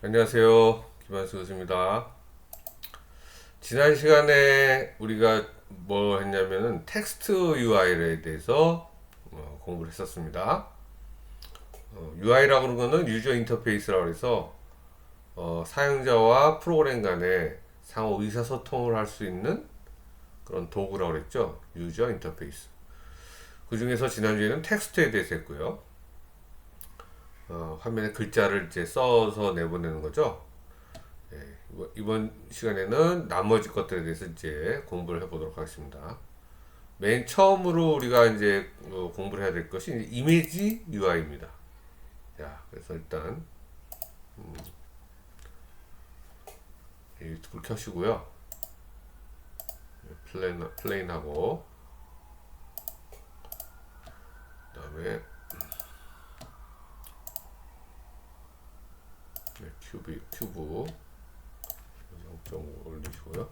안녕하세요. 김한수 교수입니다. 지난 시간에 우리가 뭐 했냐면은 텍스트 UI에 대해서 어, 공부를 했었습니다. 어, UI라고 하는 거는 유저 인터페이스라고 해서 어, 사용자와 프로그램 간에 상호 의사소통을 할 수 있는 그런 도구라고 그랬죠. 유저 인터페이스. 그 중에서 지난주에는 텍스트에 대해서 했고요. 어, 화면에 글자를 이제 써서 내보내는 거죠. 예, 이번- 시간에는 나머지 것들에 대해서 이제 공부를 해보도록 하겠습니다. 맨 처음으로 우리가 이제 어, 공부를 해야 될 것이 이미지 UI입니다. 자, 그래서 일단 음, 유튜브를 켜시고요. 플레인 플레인하고 그 다음에 네, 큐브 큐브 0.5 올리시고요.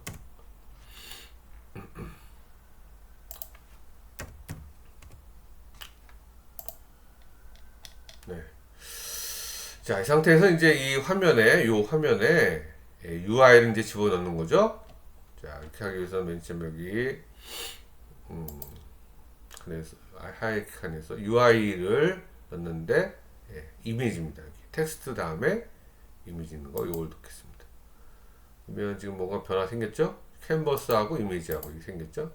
네. 자, 이 상태에서 이제 이 화면에 이 화면에 UI를 이제 집어넣는 거죠. 자, 이렇게 하기 위해서 맨 처음 여기 음, 그래서 하이 칸에서 UI를 넣는데 예, 이미지입니다. 텍스트 다음에 이미지 있는 거 이걸 넣겠습니다. 그러면 지금 뭔가 변화 생겼죠? 캔버스하고 이미지하고 이게 생겼죠?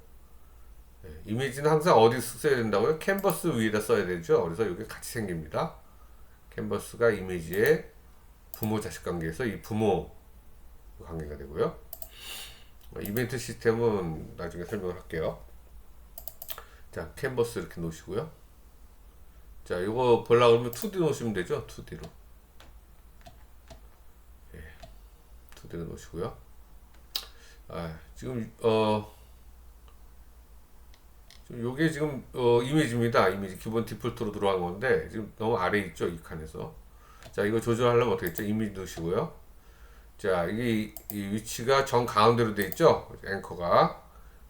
예, 이미지는 항상 어디 써야 된다고요? 캔버스 위에다 써야 되죠. 그래서 이게 같이 생깁니다. 캔버스가 이미지의 부모 자식 관계에서 이 부모 관계가 되고요. 어, 이벤트 시스템은 나중에 설명을 할게요. 자, 캔버스 이렇게 놓으시고요. 자, 이거 보려고 그러면 2D 놓으시면 되죠. 2D로. 2D로 놓으시고요. 아, 지금 어 지금 요게 지금 어 이미지입니다. 이미지 기본 디폴트로 들어간 건데 지금 너무 아래 있죠. 이 칸에서. 자, 이거 조절하려면 어떻게 했죠? 이미지 넣으시고요. 자, 이게 이, 이 위치가 정 가운데로 돼 있죠. 앵커가.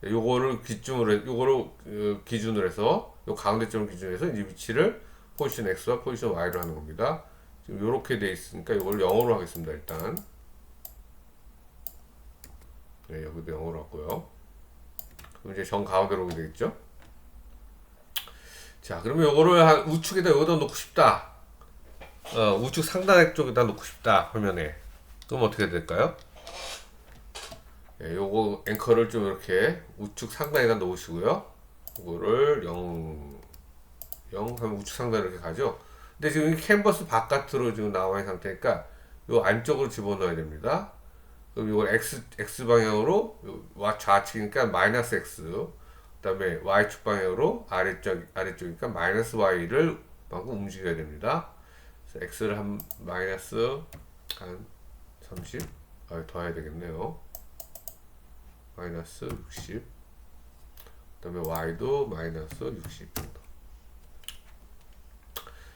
요거를 기준으로 해- 요거를 어, 기준으로 해서 요 가운데 점을 기준으로 해서 이제 위치를 포지션 X와 포지션 Y로 하는 겁니다. 지금 요렇게 돼 있으니까 요걸 영어로 하겠습니다. 일단. 네, 여기도 영어로 왔고요. 그럼 이제 정 가운데로 오게 되겠죠? 자, 그러면 요거를 한 우측에다 여기다 놓고 싶다. 어, 우측 상단 쪽에다 놓고 싶다. 화면에. 그럼 어떻게 될까요? 예, 요거 앵커를 좀 이렇게 우측 상단에다 놓으시고요. 요거를 0, 0 하면 우측 상단 이렇게 가죠. 근데 지금 이 캔버스 바깥으로 지금 나와 있는 상태니까 요 안쪽으로 집어넣어야 됩니다. 그럼 이걸 x x 방향으로 요 와- 좌측이니까 마이너스 x 그다음에 y축 방향으로 아래쪽 아래쪽이니까 마이너스 y를 방금 움직여야 됩니다. 그래서 x를 한 마이너스 한 30, 아, 더 해야 되겠네요. 마이너스 60. 그다음에 y도 마이너스 60 정도.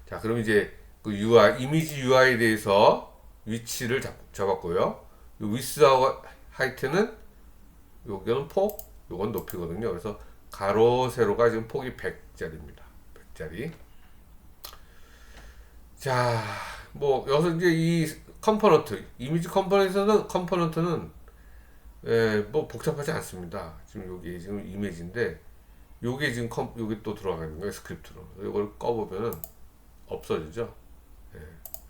자, 그럼 이제 그 UI 이미지 UI에 대해서 위치를 잡, 잡았고요. 요 위스하고 하이트는 요거는 폭, 요건 높이거든요. 그래서 가로 세로가 지금 폭이 100짜리입니다. 100짜리. 자, 뭐 여기서 이제 이 컴포넌트, 이미지 컴포넌트는 컴포넌트는 예, 뭐 복잡하지 않습니다. 지금 여기 지금 이미지인데 요게 지금 컴 요게 또 들어가는 거예요 스크립트로. 이걸 꺼보면은 없어지죠. 예,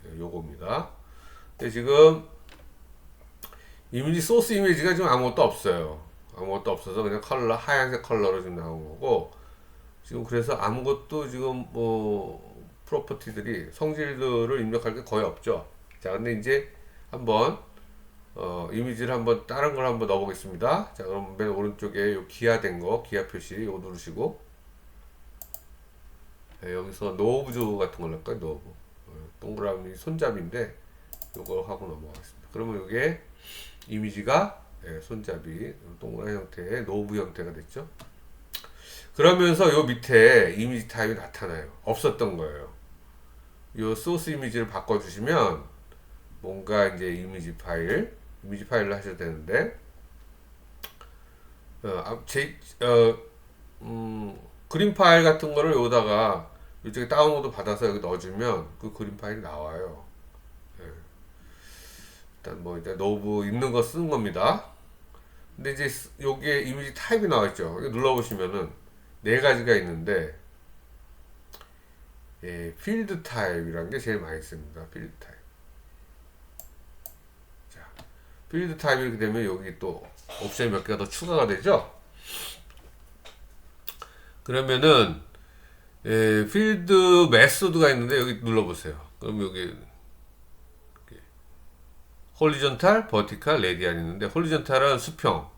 예, 요겁니다. 근데 지금 이미지 소스 이미지가 지금 아무것도 없어요. 아무것도 없어서 그냥 컬러 하얀색 컬러로 지금 나온 거고 지금 그래서 아무것도 지금 뭐 프로퍼티들이 성질들을 입력할 게 거의 없죠. 자, 근데 이제 한번 어, 이미지를 한번 다른 걸 한번 넣어보겠습니다. 자, 그럼 맨 오른쪽에 요 기하된 거, 기하 표시 이거 누르시고 네, 여기서 노브즈 같은 걸 넣을까요? 노브 어, 동그라미 손잡이인데 요거 하고 넘어가겠습니다. 그러면 이게 이미지가 예, 손잡이 동그란 형태의 노브 형태가 됐죠. 그러면서 요 밑에 이미지 타입이 나타나요. 없었던 거예요. 요 소스 이미지를 바꿔주시면 뭔가 이제 이미지 파일, 이미지 파일로 하셔야 되는데 어, 아, 제, 어, 음, 그림 파일 같은 거를 여기다가 이쪽에 다운로드 받아서 여기 넣어주면 그 그림 파일이 나와요. 예. 일단 뭐 이제 노브 있는 거 쓰는 겁니다. 근데 이제 스- 여기에 이미지 타입이 나와 있죠. 여기 눌러 보시면은 네 가지가 있는데 예, 필드 타입이라는 게 제일 많이 씁니다. 필드 타입. 자, 필드 타입이 이렇게 되면 여기 또 옵션이 몇 개가 더 추가가 되죠. 그러면은 예, 필드 메소드가 있는데 여기 눌러보세요. 그럼 여기 홀리전탈, 버티칼, 레디알 있는데 홀리전탈은 수평,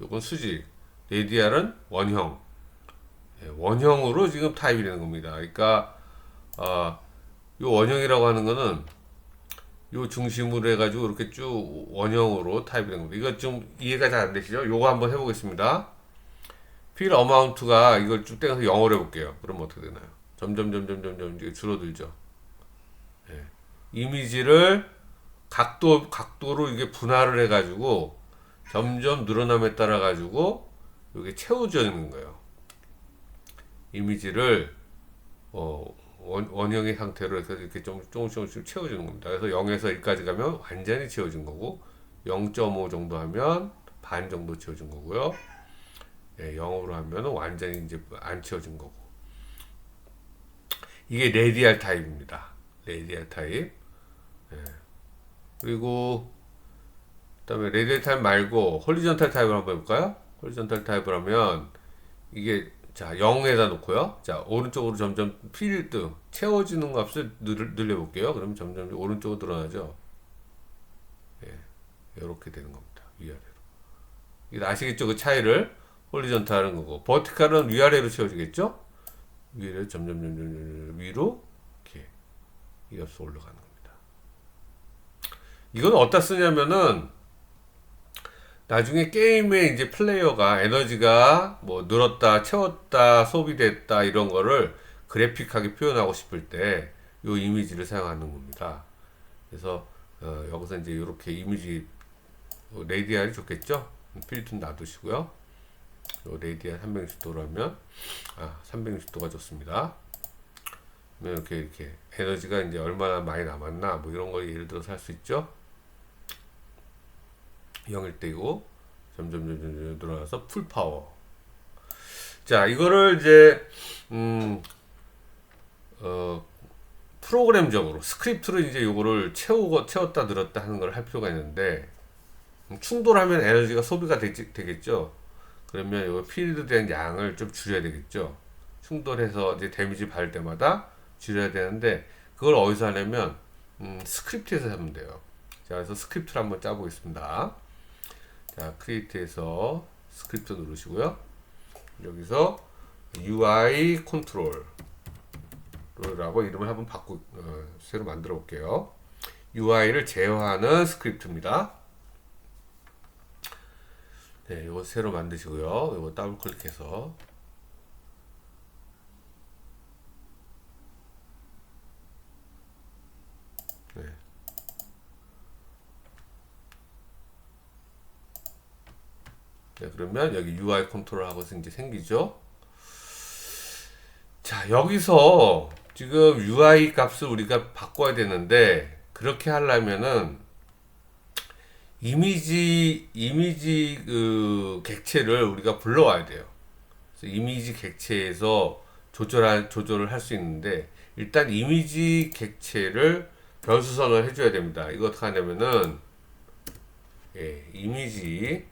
요건 수직, 레디알은 원형. 예, 원형으로 지금 타입이 되는 겁니다. 그러니까 아, 요 원형이라고 하는 거는 요 중심으로 해가지고 이렇게 쭉 원형으로 타입이 되는 겁니다. 이거 좀 이해가 잘 안 되시죠? 요거 한번 해보겠습니다. 필 어마운트가 이걸 쭉 땡겨서 영어로 해볼게요. 그럼 어떻게 되나요? 점점 점점 점점 줄어들죠. 예. 이미지를 각도 각도로 이게 분할을 해가지고 점점 늘어남에 따라 가지고 이게 채워지는 거예요. 이미지를 어, 원, 원형의 상태로 해서 이렇게 좀 조금씩 조금씩 채워주는 겁니다. 그래서 0에서 1까지 가면 완전히 채워진 거고 0.5 정도 하면 반 정도 채워진 거고요. 예, 0으로 하면 완전히 이제 안 채워진 거고 이게 레디알 타입입니다. 레디알 타입. 예. 그리고 그다음에 레디알 타입 말고 홀리전탈 타입을 한번 해볼까요? 홀리전탈 타입을 하면 이게 자 0에다 놓고요. 자 오른쪽으로 점점 필드 채워지는 값을 늘, 늘려볼게요. 그러면 점점 오른쪽으로 늘어나죠. 예, 이렇게 되는 겁니다. 위아래로. 이게 아시겠죠? 그 차이를 홀리전탈은 거고 버티칼은 위아래로 채워지겠죠? 위로 점점 점점 점점 위로 이렇게 이 값이 올라가는 겁니다. 이건 어디다 쓰냐면은 나중에 게임에 이제 플레이어가 에너지가 뭐 늘었다, 채웠다, 소비됐다 이런 거를 그래픽하게 표현하고 싶을 때이 이미지를 사용하는 겁니다. 그래서 어, 여기서 이제 이렇게 이미지 어, 레디알이 좋겠죠? 필드는 놔두시고요. 요 레디알 360도로 하면 아 360도가 좋습니다. 이렇게 이렇게 에너지가 이제 얼마나 많이 남았나 뭐 이런 거 예를 들어서 할 수 있죠. 0일 때고 점점 점점 점점 늘어나서 풀 파워. 자, 이거를 이제 음, 어, 프로그램적으로 스크립트로 이제 요거를 채우고 채웠다 늘었다 하는 걸 할 필요가 있는데 음, 충돌하면 에너지가 소비가 되지, 되겠죠. 그러면 요 필드 된 양을 좀 줄여야 되겠죠. 충돌해서 이제 데미지 받을 때마다 줄여야 되는데 그걸 어디서 하냐면 음, 스크립트에서 하면 돼요. 자, 그래서 스크립트를 한번 짜보겠습니다. 자, 크리에이트에서 스크립트 누르시고요. 여기서 UI 컨트롤 라고 이름을 한번 바꾸 어, 새로 만들어 볼게요. UI를 제어하는 스크립트입니다. 네, 이거 새로 만드시고요. 이거 더블 클릭해서 네, 그러면 여기 UI 컨트롤 하고 이제 생기죠. 자, 여기서 지금 UI 값을 우리가 바꿔야 되는데 그렇게 하려면은 이미지 이미지 그 객체를 우리가 불러와야 돼요. 이미지 객체에서 조절할 조절을 할 수 있는데 일단 이미지 객체를 변수선을 해줘야 됩니다. 이거 어떻게 하냐면은 예, 이미지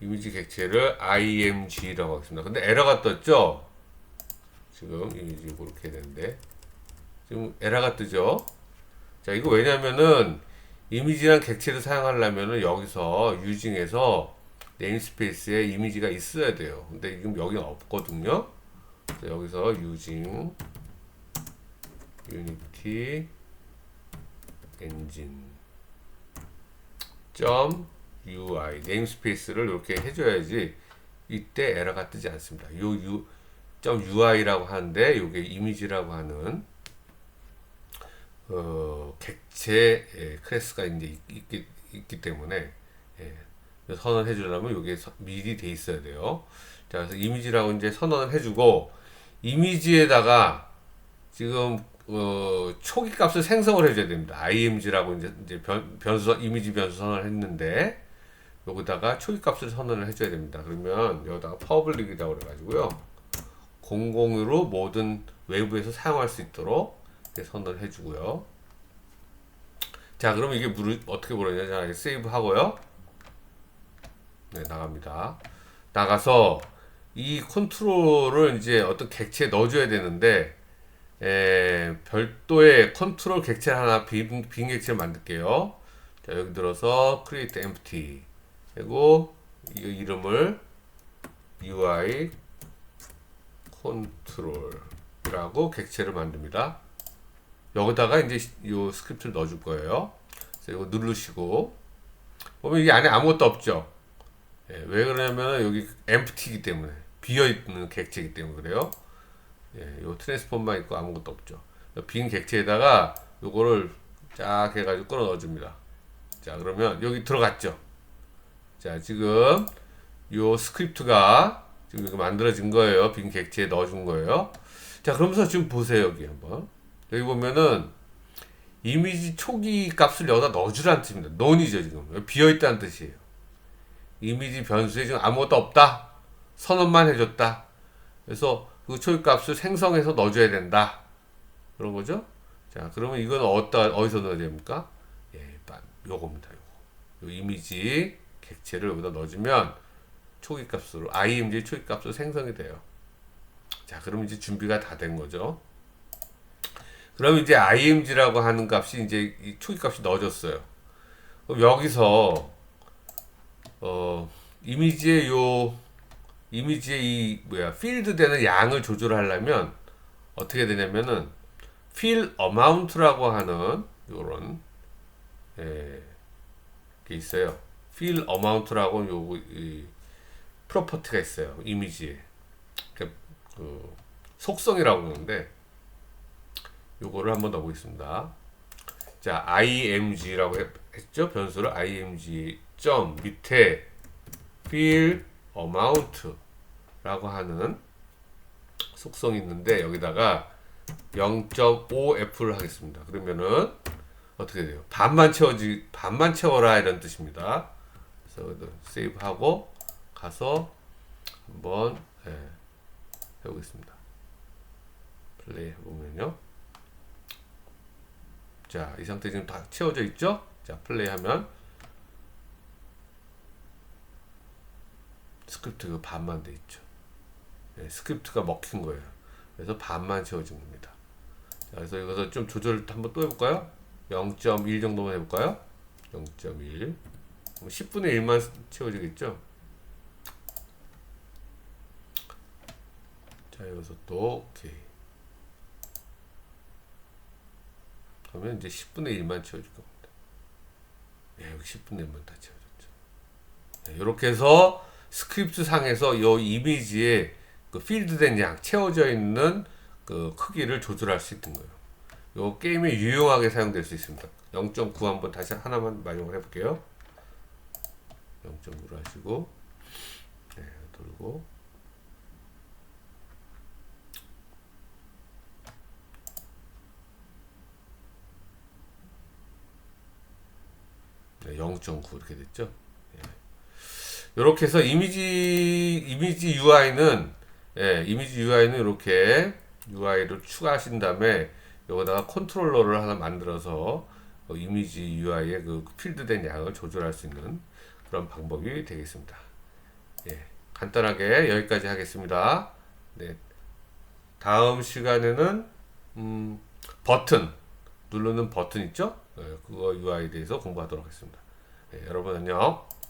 이미지 객체를 img라고 하겠습니다. 근데 에러가 떴죠? 지금 이미지 그렇게 되는데 지금 에러가 뜨죠? 자 이거 왜냐면은 이미지랑 객체를 사용하려면은 여기서 유징에서 네임스페이스에 이미지가 있어야 돼요. 근데 지금 여기 없거든요. 여기서 유징 유니티 엔진 점 UI 네임스페이스를 이렇게 해줘야지 이때 에러가 뜨지 않습니다. 요 U 점 UI라고 하는데 이게 이미지라고 하는 어, 객체 예, 클래스가 이제 있, 있기, 있기 때문에 예, 선언해 주려면 이게 미리 돼 있어야 돼요. 자, 그래서 이미지라고 이제 선언을 해주고 이미지에다가 지금 어, 초기 값을 생성을 해줘야 됩니다. img라고 이제, 이제 변, 변수 이미지 변수 선언을 했는데 여기다가 초기 값을 선언을 해줘야 됩니다. 그러면 여기다가 퍼블릭이라고 그래가지고요. 공공으로 모든 외부에서 사용할 수 있도록 선언을 해주고요. 자, 그럼 이게 물, 어떻게 보느냐? 자, 세이브 하고요. 네, 나갑니다. 나가서 이 컨트롤을 이제 어떤 객체에 넣어줘야 되는데, 에, 별도의 컨트롤 객체 하나 빈, 빈 객체를 만들게요. 자, 여기 들어서 create empty. 그리고 이 이름을 UI 컨트롤이라고 객체를 만듭니다. 여기다가 이제 이 스크립트를 넣어줄 거예요. 그래서 이거 누르시고 보면 이 안에 아무것도 없죠. 예, 왜 그러냐면 여기 empty이기 때문에 비어 있는 객체이기 때문에 그래요. 예, 요 트랜스폼만 있고 아무것도 없죠. 빈 객체에다가 요거를 쫙 해가지고 끌어 넣어줍니다. 자 그러면 여기 들어갔죠. 자 지금 요 스크립트가 지금 만들어진 거예요. 빈 객체에 넣어준 거예요. 자 그러면서 지금 보세요 여기 한번 여기 보면은 이미지 초기 값을 여기다 넣어주라는 뜻입니다. 논이죠 지금 비어 있다는 뜻이에요. 이미지 변수에 지금 아무것도 없다. 선언만 해줬다. 그래서 그 초기 값을 생성해서 넣어줘야 된다. 그런 거죠. 자 그러면 이건 어디다 어디서 넣어야 됩니까? 예, 빠- 요겁니다. 요거. 요 이미지 객체를 여기다 넣어주면 초기 값으로 img 초기 값으로 생성이 돼요. 자, 그럼 이제 준비가 다 된 거죠. 그럼 이제 img라고 하는 값이 이제 이 초기 값이 넣어졌어요. 그럼 여기서 어 이미지의 요 이미지의 이 뭐야 필드 되는 양을 조절하려면 어떻게 되냐면은 fill amount라고 하는 요런 예, 게 있어요. Fill amount라고 요 이, 프로퍼티가 있어요. 이미지에 그, 그 속성이라고 그러는데 요거를 한번 넣어보겠습니다. 자, img라고 했- 했죠? 변수를 img 점 밑에 fill amount라고 하는 속성이 있는데 여기다가 0.5f를 하겠습니다. 그러면은 어떻게 돼요? 반만 채워지 반만 채워라 이런 뜻입니다. 그래서 세이브하고 가서 한번 예, 해보겠습니다. 플레이 해보면요. 자, 이 상태 지금 다 채워져 있죠? 자, 플레이 하면 스크립트가 반만 돼 있죠. 예, 스크립트가 먹힌 거예요. 그래서 반만 채워진 겁니다. 자, 그래서 이것을 좀 조절 한번 또 해볼까요? 0.1 정도만 해볼까요? 0.1 10분의 1만 채워지겠죠? 자, 여기서 또 오케이. 그러면 이제 10분의 1만 채워질 겁니다. 네, 여기 10분의 1만 다 채워졌죠. 네, 이렇게 해서 스크립트 상에서 이 이미지에 그 필드된 양 채워져 있는 그 크기를 조절할 수 있는 거예요. 요 게임에 유용하게 사용될 수 있습니다. 0.9 한번 다시 하나만 마지막으로 해볼게요. 0.9로 하시고 네, 돌고 네, 0.9 이렇게 됐죠. 이렇게 해서 이미지 이미지 UI는 예, 이미지 UI는 이렇게 UI를 추가하신 다음에 여기다가 컨트롤러를 하나 만들어서 어, 이미지 UI의 그 필드된 양을 조절할 수 있는 그런 방법이 되겠습니다. 예, 간단하게 여기까지 하겠습니다. 네, 다음 시간에는 음, 버튼 누르는 버튼 있죠? 예, 그거 UI에 대해서 공부하도록 하겠습니다. 예, 여러분 안녕.